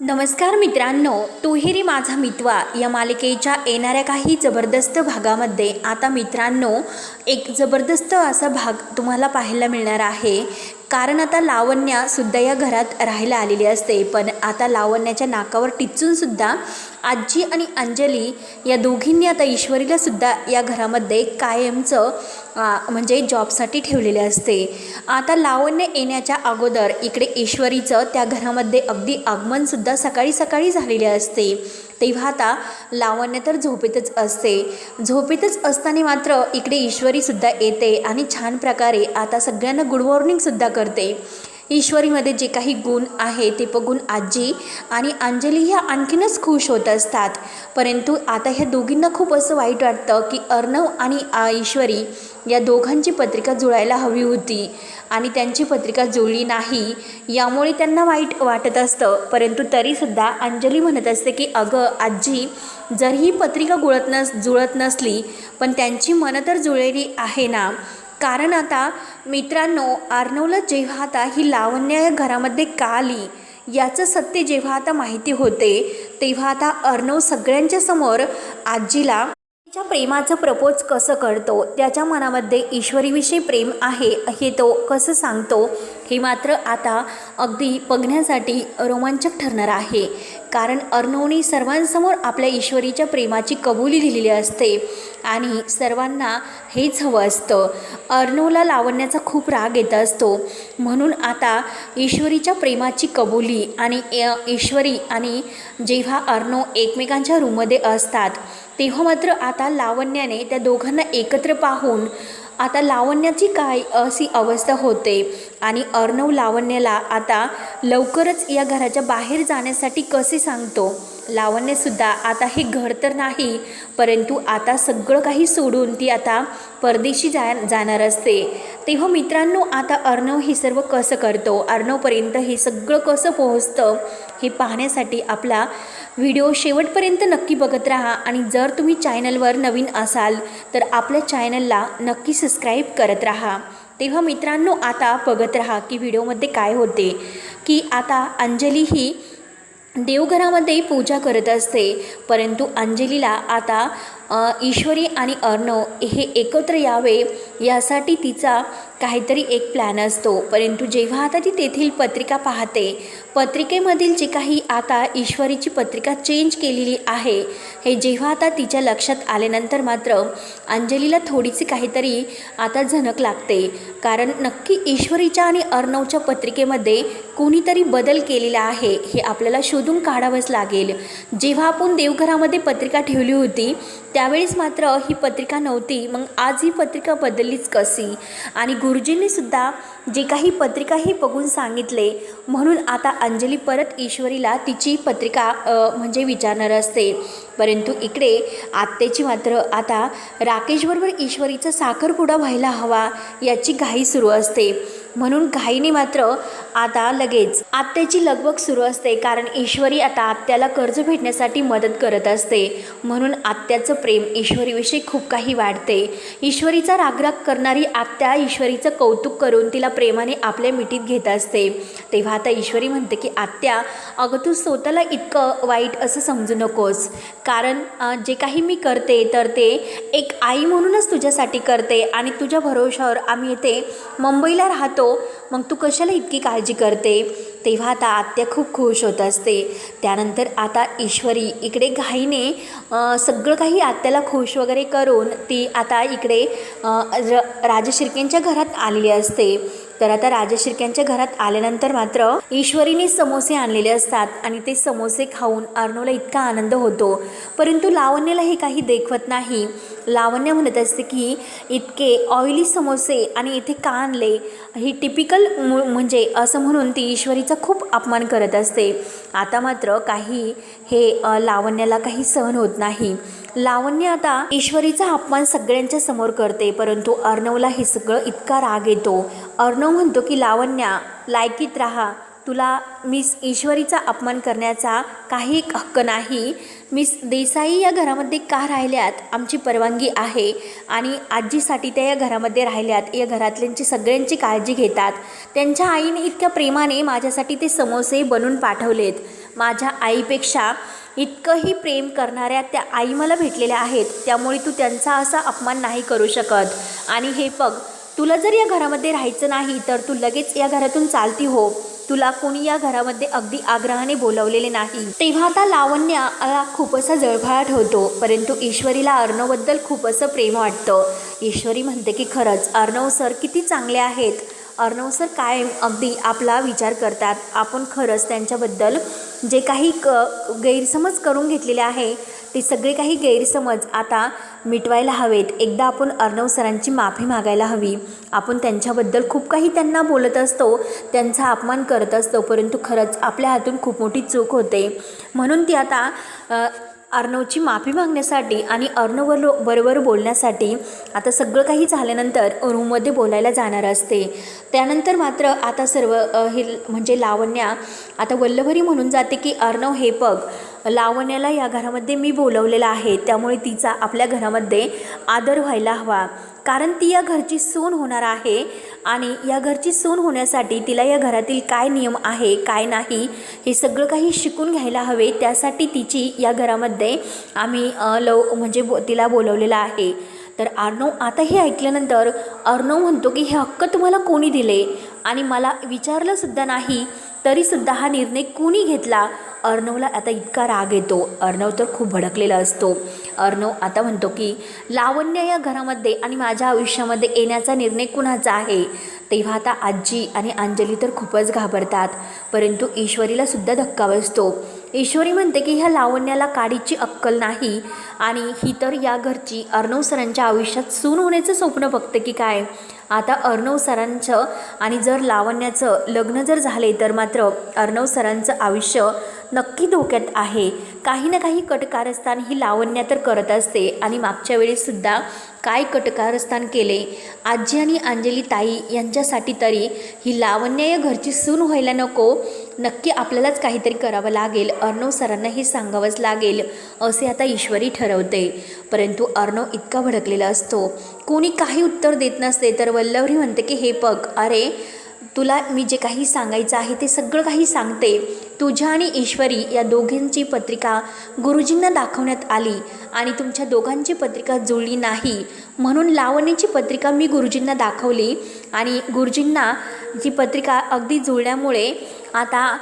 नमस्कार मित्रांनो तुहेरी माझा मितवा या मालिकेच्या येणाऱ्या काही जबरदस्त भागामध्ये आता मित्रांनो एक जबरदस्त असा भाग तुम्हाला पाहायला मिळणार आहे. कारण आता लावण्यासुद्धा या घरात राहायला आलेली असते पण आता लावण्याच्या नाकावर टिचूनसुद्धा आजी आणि अंजली या दोघींनी आता ईश्वरीलासुद्धा या घरामध्ये कायमचं म्हणजे जॉबसाठी ठेवलेले असते. आता लावण्य येण्याच्या अगोदर इकडे ईश्वरीचं त्या घरामध्ये अगदी आगमनसुद्धा सकाळी सकाळी झालेले असते. तेव्हा आता लावण्य तर झोपेतच असते. झोपेतच असताना मात्र इकडे ईश्वरीसुद्धा येते आणि छान प्रकारे आता सगळ्यांना गुड मॉर्निंगसुद्धा करते. ईश्वरीमध्ये जे काही गुण आहे ते बघून आजी आणि अंजली ह्या आणखीनच खुश होत असतात. परंतु आता ह्या दोघींना खूप असं वाईट वाटतं की अर्णव आणि ईश्वरी या दोघांची पत्रिका जुळायला हवी होती आणि त्यांची पत्रिका जुळली नाही यामुळे त्यांना वाईट वाटत असतं. परंतु तरीसुद्धा अंजली म्हणत असते की अगं आजी जर ही पत्रिका गुळत नस जुळत नसली पण त्यांची मनं तर जुळलेली आहे ना. कारण आता मित्रांनो आर्नवला जेव्हा आता ही लावण्य या घरामध्ये का आली याचं सत्य जेव्हा आता माहिती होते तेव्हा आता अर्णव सगळ्यांच्या समोर आजीला तिच्या प्रेमाचं प्रपोज कसं करतो त्याच्या मनामध्ये ईश्वरीविषयी प्रेम आहे हे तो कसं सांगतो हे मात्र आता अगदी बघण्यासाठी रोमांचक ठरणार आहे. कारण अर्णवने सर्वांसमोर आपल्या ईश्वरीच्या प्रेमाची कबुली दिलेली असते आणि सर्वांना हेच हवं असतं. अर्णवला लावण्याचा खूप राग येत असतो. म्हणून आता ईश्वरीच्या प्रेमाची कबुली आणि ईश्वरी आणि जेव्हा अर्णव एकमेकांच्या रूममध्ये असतात तेव्हा मात्र आता लावण्याने त्या दोघांना एकत्र पाहून आता लावण्याची काय अशी अवस्था होते? आणि अर्णव लावण्याला आता लवकरच या घराच्या बाहेर जाण्यासाठी कसे सांगतो? लावण्यसुद्धा आता हे घर तर नाही परंतु आता सगळं काही सोडून ती आता परदेशी जा जाणार असते. तेव्हा मित्रांनो आता अर्णव हे सर्व कसं करतो? अर्णवपर्यंत हे सगळं कसं पोहोचतं? हे पाहण्यासाठी आपला व्हिडिओ शेवटपर्यंत नक्की बघत राहा आणि जर तुम्ही चॅनलवर नवीन असाल तर आपल्या चॅनलला नक्की सबस्क्राईब करत राहा. तेव्हा मित्रांनो आता बघत राहा की व्हिडिओमध्ये काय होते. की आता अंजली ही देवघरामध्ये पूजा करत असते परंतु अंजलीला आता ईश्वरी आणि अर्णव हे एकत्र यावे यासाठी तिचा काहीतरी एक प्लॅन असतो. परंतु जेव्हा आता ती तेथील पत्रिका पाहते पत्रिकेमधील जे काही आता ईश्वरीची पत्रिका चेंज केलेली आहे हे जेव्हा आता तिच्या लक्षात आल्यानंतर मात्र अंजलीला थोडीशी काहीतरी आता झनक लागते. कारण नक्की ईश्वरीच्या आणि अर्णवच्या पत्रिकेमध्ये कोणीतरी बदल केलेला आहे हे आपल्याला शोधून काढावंच लागेल. जेव्हा आपण देवघरामध्ये पत्रिका ठेवली होती त्यावेळेस मात्र ही पत्रिका नव्हती मग आज ही पत्रिका बदललीच कशी? आणि गुरुजींनी सुद्धा जे काही पत्रिकाही बघून सांगितले म्हणून आता अंजली परत ईश्वरीला तिची पत्रिका म्हणजे विचारणार असते. परंतु इकडे आत्तेची मात्र आता राकेशबरोबर ईश्वरीचा साखरपुडा व्हायला हवा याची घाई सुरू असते. म्हणून घाईने मात्र आता लगेच आत्याची लगबग सुरू असते कारण ईश्वरी आता आत्याला कर्ज भेटण्यासाठी मदत करत असते. म्हणून आत्याचं प्रेम ईश्वरीविषयी खूप काही वाढते. ईश्वरीचा रागराग करणारी आत्या ईश्वरीचं कौतुक करून तिला प्रेमाने आपल्या मिठीत घेत असते. तेव्हा आता ईश्वरी म्हणते की आत्या अगं तू स्वतःला इतकं वाईट असं समजू नकोस. कारण जे काही मी करते तर ते एक आई म्हणूनच तुझ्यासाठी करते आणि तुझ्या भरोशावर आम्ही इथे मुंबईला राहतो मग तू कशाला इतकी काळजी करते? तेव्हा आता आत्या खूप खुश होत असते. त्यानंतर आता ईश्वरी इकडे घाईने सगळं काही आत्याला खुश वगैरे करून ती आता इकडे र राजशिर्केंच्या घरात आलेली असते. तर आता राजशिर्क्यांच्या घरात आल्यानंतर मात्र ईश्वरीने समोसे आणलेले असतात आणि ते समोसे खाऊन अर्णवला इतका आनंद होतो. परंतु लावण्याला हे काही देखवत नाही. लावण्य म्हणत असते की इतके ऑइली समोसे आणि इथे का आणले ही टिपिकल मु म्हणजे असं म्हणून ती ईश्वरीचा खूप अपमान करत असते. आता मात्र काही हे लावण्याला काही सहन होत नाही. लावण्य आता ईश्वरीचा अपमान सगळ्यांच्या समोर करते परंतु अर्णवला हे सगळं इतका राग येतो. अर्णव म्हणतो की लावण्या लायकीत राहा. तुला मिस ईश्वरीचा अपमान करण्याचा काही एक हक्क नाही. मिस देसाई या घरामध्ये का राहिल्यात? आमची परवानगी आहे. आणि आजीसाठी त्या या घरामध्ये राहिल्यात. या घरातल्यांची सगळ्यांची काळजी घेतात. त्यांच्या आईने इतक्या प्रेमाने माझ्यासाठी ते समोसे बनवून पाठवलेत. माझ्या आईपेक्षा इतकंही प्रेम करणाऱ्या त्या आई मला भेटलेल्या आहेत. त्यामुळे तू त्यांचा असा अपमान नाही करू शकत. आणि हे बघ तुला जर या घरामध्ये राहायचं नाही तर तू लगेच या घरातून चालती हो. तुला कोणी या घरामध्ये अगदी आग्रहाने बोलवलेले नाही. तेव्हा आता लावण्याला खूप असा जळफळाट होतो परंतु ईश्वरीला अर्णवबद्दल खूप असं प्रेम वाटतं. ईश्वरी म्हणते की खरंच अर्णव सर किती चांगले आहेत. अर्णव सर कायम अगदी आपला विचार करतात. आपण खरंच त्यांच्याबद्दल जे काही क गैरसमज करून घेतलेले आहे ते सगळे काही गैरसमज आता मिटवायला हवेत. एकदा आपण अर्णव सरांची माफी मागायला हवी. आपण त्यांच्याबद्दल खूप काही त्यांना बोलत असतो त्यांचा अपमान करत असतो परंतु खरंच आपल्या हातून खूप मोठी चूक होते. म्हणून ती आता अर्णवची माफी मागण्यासाठी आणि अर्णव बरोबर बोलण्यासाठी आता सगळं काही झाल्यानंतर रूममध्ये बोलायला जाणार असते. त्यानंतर मात्र आता सर्व हे म्हणजे लावण्या आता वल्लभरी म्हणून जाते की अर्णव हे बघ लावण्याला या घरामध्ये मी बोलवलेलं आहे. त्यामुळे तिचा आपल्या घरामध्ये आदर व्हायला हवा. कारण ती या घरची सून होणार आहे. आणि या घरची सून होण्यासाठी तिला या घरातील काय नियम आहे काय नाही हे सगळं काही शिकून घ्यायला हवे. त्यासाठी तिची या घरामध्ये आम्ही लव म्हणजे बो तिला बोलवलेलं आहे. तर अर्णव आता हे ऐकल्यानंतर अर्णव म्हणतो की हे हक्क तुम्हाला कोणी दिले? आणि मला विचारलंसुद्धा नाही तरीसुद्धा हा निर्णय कोणी घेतला? अर्णवला आता इतका राग येतो. अर्णव तर खूप भडकलेला असतो. अर्णव आता म्हणतो की लावण्य या घरामध्ये आणि माझ्या आयुष्यामध्ये येण्याचा निर्णय कुणाचा आहे? तेव्हा आता आजी आणि अंजली तर खूपच घाबरतात. परंतु ईश्वरीला सुद्धा धक्का बसतो. ईश्वरी म्हणते की ह्या लावण्याला काडीची अक्कल नाही आणि ही तर या घरची अर्णव सरांच्या आयुष्यात सून होण्याचं स्वप्न बघते की काय? आता अर्णव सरांचं आणि जर लावण्याचं लग्न जर झाले तर मात्र अर्णव सरांचं आयुष्य नक्की धोक्यात आहे. काही ना काही कटकारस्थान ही लावण्या तर करत असते आणि मागच्या वेळेससुद्धा काय कटकारस्थान केले? आजी आणि अंजली ताई यांच्यासाठी तरी ही लावण्य या घरची सून व्हायला नको. नक्की आपल्यालाच काहीतरी करावं लागेल. अर्णव सरांना हे सांगावंच लागेल असे आता ईश्वरी ठरवते. परंतु अर्णव इतका भडकलेला असतो. कोणी काही उत्तर देत नसते तर वल्लवरी म्हणते की हे बघ अरे तुला मी जे काही सांगायचं आहे ते सगळं काही सांगते. तुझ्या आणि ईश्वरी या दोघींची पत्रिका गुरुजींना दाखवण्यात आली आणि तुमच्या दोघांची पत्रिका जुळली नाही म्हणून लावणीची पत्रिका मी गुरुजींना दाखवली आणि गुरुजींना जी पत्रिका अगदी जुळल्यामुळे आता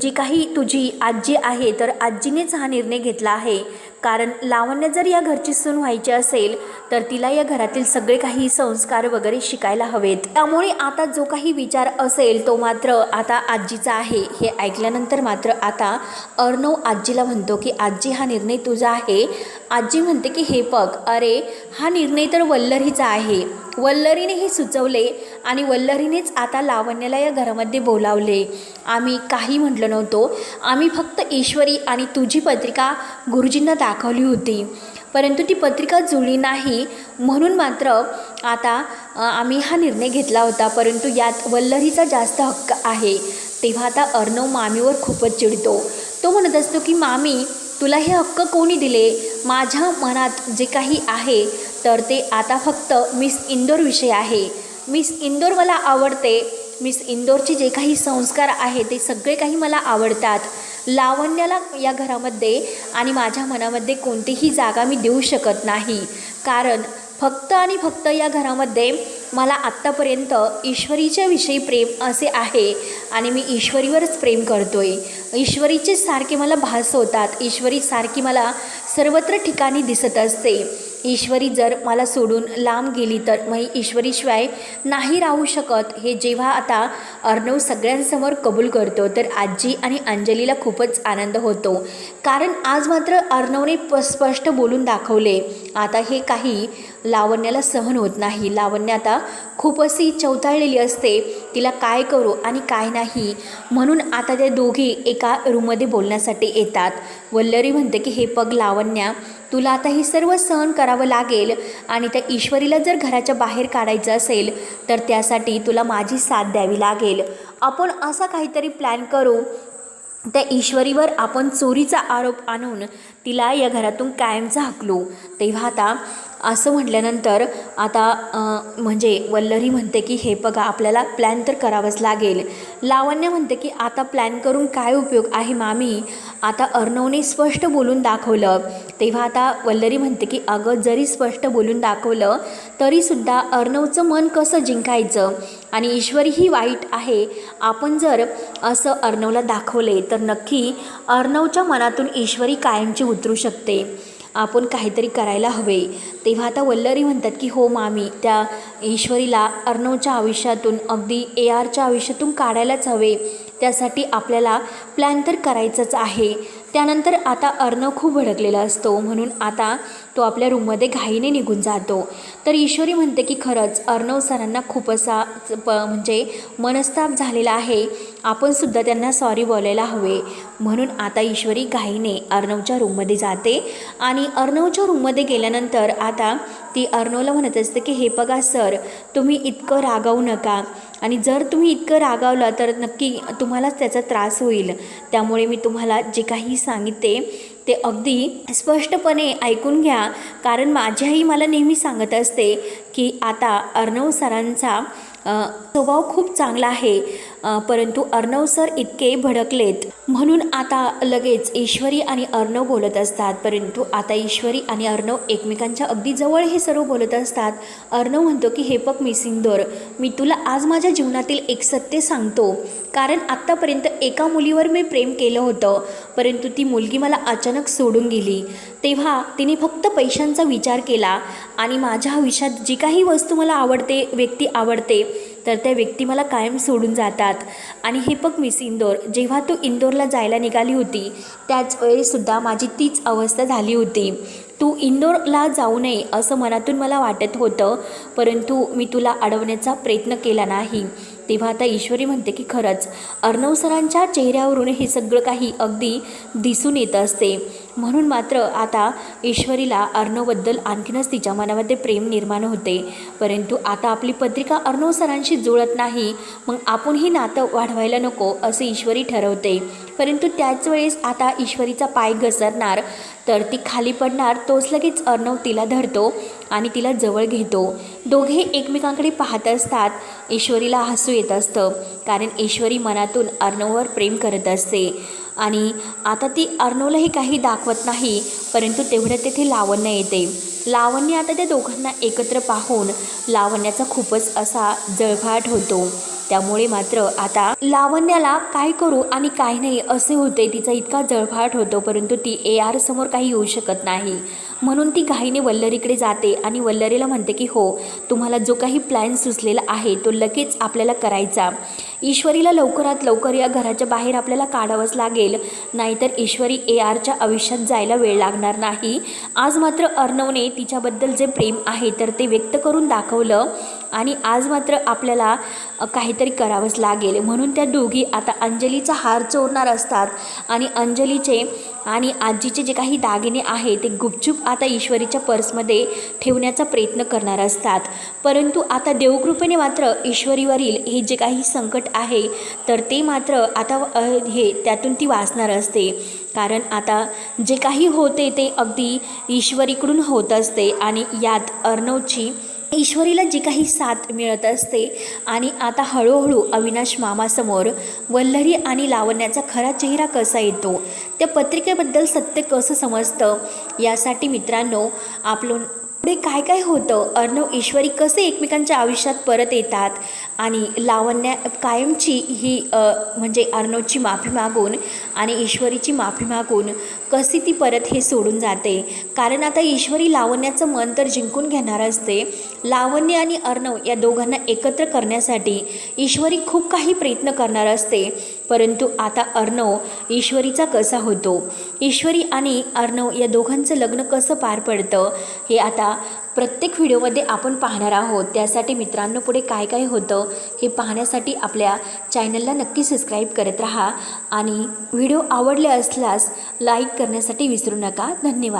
जी काही तुझी आजी आहे तर आजीनेच हा निर्णय घेतला आहे. कारण लावण्य जर या घरची सून व्हायची असेल तर तिला या घरातील सगळे काही संस्कार वगैरे शिकायला हवेत. त्यामुळे आता जो काही विचार असेल तो मात्र आता आजीचा आहे. हे ऐकल्यानंतर मात्र आता अर्णव आजीला म्हणतो की आजी हा निर्णय तुझा आहे. आजी म्हणते की हे बघ अरे हा निर्णय तर वल्लरीचा आहे. वल्लरीने हे सुचवले आणि वल्लरीनेच आता लावण्याला या घरामध्ये बोलावले. आम्ही काही म्हटलं नव्हतो. आम्ही फक्त ईश्वरी आणि तुझी पत्रिका गुरुजींना दाखवली होती. परंतु ती पत्रिका जुळली नाही. म्हणून मात्र आता आम्ही हा निर्णय घेतला होता. परंतु यात वल्लरीचा जास्त हक्क आहे. तेव्हा आता अर्णव मामीवर खूपच चिडतो. तो म्हणत असतो की मामी तुला हे हक्क कोणी दिले? माझ्या मनात जे काही आहे तर ते आता फक्त मिस इंदोरविषयी आहे. मिस इंदोर मला आवडते. मिस इंदोरचे जे काही संस्कार आहे ते सगळे काही मला आवडतात. लावण्याला या घरामध्ये आणि माझ्या मनामध्ये कोणतीही जागा मी देऊ शकत नाही. कारण फक्त आणि फक्त या घरामध्ये मला आत्तापर्यंत ईश्वरीच्या विषयी प्रेम असे आहे आणि मी ईश्वरीवरच प्रेम करतो आहे ईश्वरीचे सारखे मला भास होतात. ईश्वरी सारखी मला सर्वत्र ठिकाणी दिसत असते. ईश्वरी जर मला सोडून लांब गेली तर मग ईश्वरीशिवाय नाही राहू शकत. हे जेव्हा आता अर्णव सगळ्यांसमोर कबूल करतो तर आजी आणि अंजलीला खूपच आनंद होतो. कारण आज मात्र अर्णवने प स्पष्ट बोलून दाखवले. आता हे काही लावण्याला सहन होत नाही. लावण्य आता खूप अशी चौताळलेली असते. तिला काय करू आणि काय नाही म्हणून आता त्या दोघी एका रूममध्ये बोलण्यासाठी येतात. वल्लरी म्हणते की हे पग लावण्या तुला आता हे सर्व सहन करावं लागेल आणि त्या ईश्वरीला जर घराच्या बाहेर काढायचं असेल तर त्यासाठी तुला माझी साथ द्यावी लागेल. आपण असा काहीतरी प्लॅन करू त्या ईश्वरीवर आपण चोरीचा आरोप आणून तिला या घरातून कायमचा हकलू. तेव्हा आता असं म्हटल्यानंतर आता म्हणजे वल्लरी म्हणते की हे बघा आपल्याला प्लॅन तर करावंच लागेल. लावण्य म्हणते की आता प्लॅन करून काय उपयोग आहे मामी? आता अर्णवने स्पष्ट बोलून दाखवलं. तेव्हा आता वल्लरी म्हणते की अगं जरी स्पष्ट बोलून दाखवलं तरीसुद्धा अर्णवचं मन कसं जिंकायचं? आणि ईश्वरी ही वाईट आहे. आपण जर असं अर्णवला दाखवले तर नक्की अर्णवच्या मनातून ईश्वरी कायमची उतरू शकते. आपण काहीतरी करायला हवे. तेव्हा आता वल्लरी म्हणतात की हो मामी त्या ईश्वरीला अर्णवच्या आयुष्यातून अगदी ए आरच्या आयुष्यातून काढायलाच हवे. त्यासाठी आपल्याला प्लॅन तर करायचंच आहे. त्यानंतर आता अर्णव खूप भडकलेला असतो. म्हणून आता तो आपल्या रूममध्ये घाईने निघून जातो. तर ईश्वरी म्हणते की खरंच अर्णव सरांना खूप असा प म्हणजे मनस्ताप झालेला आहे. आपणसुद्धा त्यांना सॉरी बोलायला हवे. म्हणून आता ईश्वरी घाईने अर्णवच्या रूममध्ये जाते. आणि अर्णवच्या रूममध्ये गेल्यानंतर आता ती अर्णवला म्हणत असते की हे बघा सर तुम्ही इतकं रागावू नका. आणि जर तुम्ही इतकं रागावलं तर नक्की तुम्हालाच त्याचा त्रास होईल. त्यामुळे मी तुम्हाला जे काही सांगितते ते अगदी स्पष्टपणे ऐकून घ्या. कारण माझी आई मला नेहमी सांगत असते की आता अर्णव सरांचा स्वभाव खूप चांगला आहे. परंतु अर्णव सर इतके भडकलेत. म्हणून आता लगेच ईश्वरी आणि अर्णव बोलत असतात. परंतु आता ईश्वरी आणि अर्णव एकमेकांच्या अगदी जवळ हे सर्व बोलत असतात. अर्णव म्हणतो की हे पक मी सिंदोर मी तुला आज माझ्या जीवनातील एक सत्य सांगतो. कारण आत्तापर्यंत एका मुलीवर मी प्रेम केलं होतं. परंतु ती मुलगी मला अचानक सोडून गेली. तेव्हा तिने फक्त पैशांचा विचार केला आणि माझ्या आयुष्यात जी काही वस्तू मला आवडते व्यक्ती आवडते तर त्या व्यक्ती मला कायम सोडून जातात. आणि हे बघ मिस इंदोर जेव्हा तू इंदोरला जायला निघाली होती त्याच वेळेसुद्धा माझी तीच अवस्था झाली होती. तू इंदोरला जाऊ नये असं मनातून मला वाटत होतं परंतु मी तुला अडवण्याचा प्रयत्न केला नाही. तेव्हा आता ईश्वरी म्हणते की खरंच अर्णव सरांच्या चेहऱ्यावरून हे सगळं काही अगदी दिसून येत असते. म्हणून मात्र आता ईश्वरीला अर्णवबद्दल आणखीनच तिच्या मनामध्ये प्रेम निर्माण होते. परंतु आता आपली पत्रिका अर्णव सरांशी जुळत नाही मग आपण ही नातं वाढवायला नको असे ईश्वरी ठरवते. परंतु त्याच वेळेस आता ईश्वरीचा पाय घसरणार तर ती खाली पडणार तोच लगेच अर्णव तिला धरतो आणि तिला जवळ घेतो. दोघे एकमेकांकडे पाहत असतात ईश्वरीला हसू येत असतं कारण ईश्वरी मनातून अर्णववर प्रेम करत असते. आणि आता ती अर्णवलाही काही दाखवत नाही. परंतु तेवढं तेथे लावण्य येते. लावण्य आता त्या दोघांना एकत्र पाहून लावण्याचा खूपच असा जळफाट होतो. त्यामुळे मात्र आता लावण्याला काय करू आणि काय नाही असे होते तिचा इतका जळफाट होतो परंतु ती ए आर समोर काही येऊ शकत नाही. म्हणून ती घाईने वल्लरीकडे जाते आणि वल्लरीला म्हणते की हो तुम्हाला जो काही प्लॅन सुचलेला आहे तो लगेच आपल्याला करायचा. ईश्वरीला लवकरात लवकर या घराच्या बाहेर आपल्याला काढावंच लागेल. नाहीतर ईश्वरी ए आरच्या आयुष्यात जायला वेळ लागणार नाही. आज मात्र अर्णवने तिच्याबद्दल जे प्रेम आहे तर ते व्यक्त करून दाखवलं. आणि आज मात्र आपल्याला काहीतरी करावंच लागेल. म्हणून त्या दोघी आता अंजलीचा हार चोरणार असतात. आणि अंजलीचे आणि आजीचे जे काही दागिने आहे ते गुपचूप आता ईश्वरीच्या पर्समध्ये ठेवण्याचा प्रयत्न करणार असतात. परंतु आता देवकृपेने मात्र ईश्वरीवरील हे जे काही संकट आहे तर ते मात्र आता हे त्यातून ती वाचणार असते. कारण आता जे काही होते ते अगदी ईश्वरीकडून होत असते. आणि यात अर्णवची ईश्वरीला जी काही साथ मिळत असते आणि आता हळूहळू अविनाश मामासमोर वल्लरी आणि लावण्याचा खरा चेहरा कसा येतो त्या पत्रिकेबद्दल सत्य कसं समजतं यासाठी मित्रांनो आपलं पुढे काय काय होतं अर्णव ईश्वरी कसे एकमेकांच्या आयुष्यात परत येतात आणि लावण्या कायमची ही म्हणजे अर्णवची माफी मागून आणि ईश्वरीची माफी मागून कशी ती परत हे सोडून जाते. कारण आता ईश्वरी लावण्याचं मन तर जिंकून घेणार असते. लावण्य आणि अर्णव या दोघांना एकत्र करण्यासाठी ईश्वरी खूप काही प्रयत्न करणार असते. परंतु आता अर्णव ईश्वरीचा कसा होतो? ईश्वरी आणि अर्णव या दोघांचं लग्न कसं पार पडतं? हे आता प्रत्येक व्हिडिओमध्ये आपण पाहणार आहोत. त्यासाठी मित्रांनो पुढे काय काय होतं हे पाहण्यासाठी आपल्या चॅनलला नक्की सबस्क्राईब करत राहा. आणि व्हिडिओ आवडले असल्यास लाईक करण्यासाठी विसरू नका. धन्यवाद.